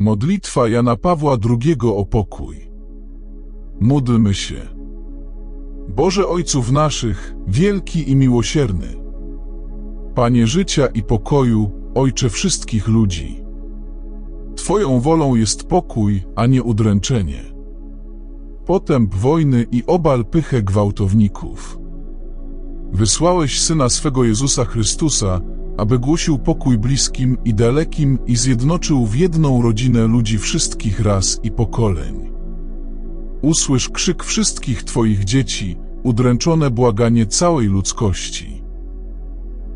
Modlitwa Jana Pawła II o pokój. Módlmy się. Boże Ojców naszych, wielki i miłosierny. Panie życia i pokoju, Ojcze wszystkich ludzi. Twoją wolą jest pokój, a nie udręczenie. Potęp wojny i obal pychę gwałtowników. Wysłałeś Syna swego Jezusa Chrystusa, aby głosił pokój bliskim i dalekim i zjednoczył w jedną rodzinę ludzi wszystkich ras i pokoleń. Usłysz krzyk wszystkich Twoich dzieci, udręczone błaganie całej ludzkości.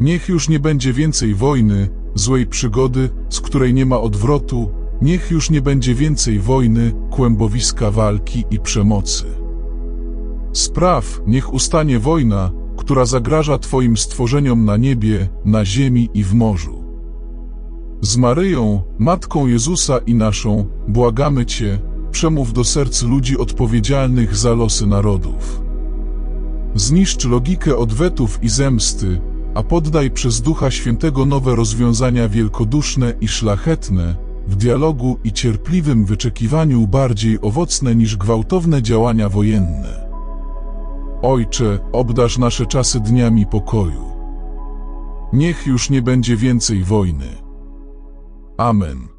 Niech już nie będzie więcej wojny, złej przygody, z której nie ma odwrotu, niech już nie będzie więcej wojny, kłębowiska walki i przemocy. Spraw, niech ustanie wojna, która zagraża Twoim stworzeniom na niebie, na ziemi i w morzu. Z Maryją, Matką Jezusa i naszą, błagamy Cię, przemów do serc ludzi odpowiedzialnych za losy narodów. Zniszcz logikę odwetów i zemsty, a poddaj przez Ducha Świętego nowe rozwiązania wielkoduszne i szlachetne, w dialogu i cierpliwym wyczekiwaniu bardziej owocne niż gwałtowne działania wojenne. Ojcze, obdarz nasze czasy dniami pokoju. Niech już nie będzie więcej wojny. Amen.